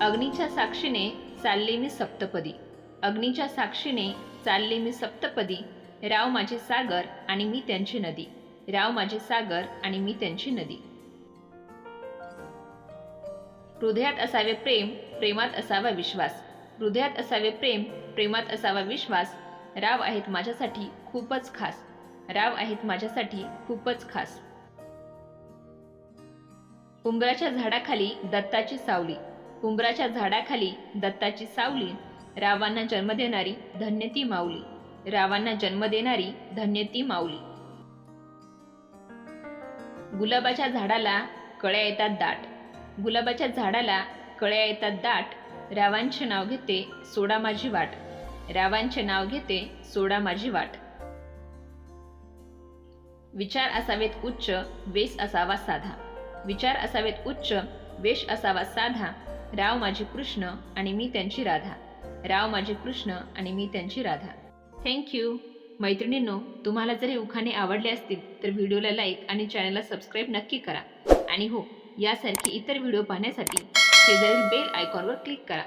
अग्नीच्या साक्षीने चालले मी सप्तपदी. अग्नीच्या साक्षीने चालले मी सप्तपदी. राव माझे सागर आणि मी त्यांची नदी. राव माझे सागर आणि मी त्यांची नदी. हृदयात असावे प्रेम प्रेमात असावा विश्वास. हृदयात असावे प्रेम प्रेमात असावा विश्वास. राव आहेत माझ्यासाठी खूपच खास. राव आहेत माझ्यासाठी खूपच खास. उंबराच्या झाडाखाली दत्ताची सावली. उंबराच्या झाडाखाली दत्ताची सावली रावांना जन्म देणारी धन्य ती माऊली. रावांना जन्म देणारी धन्य ती माऊली. गुलाबाच्या झाडाला कळ्या येतात दाट. गुलाबाच्या झाडाला कळ्या येतात दाट. रावांचे नाव घेते सोडा माझी वाट. रावांचे नाव घेते सोडा माझी वाट. विचार असावेत उच्च वेश असावा साधा. विचार असावेत उच्च वेश असावा साधा. राव माझे कृष्ण आणि मी त्यांची राधा. राव माझे कृष्ण आणि मी त्यांची राधा. थँक्यू मैत्रिणींनो तुम्हाला जर हे उखाणे आवडले असतील तर व्हिडिओला लाईक आणि चॅनलला सबस्क्राईब नक्की करा. आणि हो यासारखी इतर व्हिडिओ पाहण्यासाठी शेजारील बेल आयकॉनवर क्लिक करा.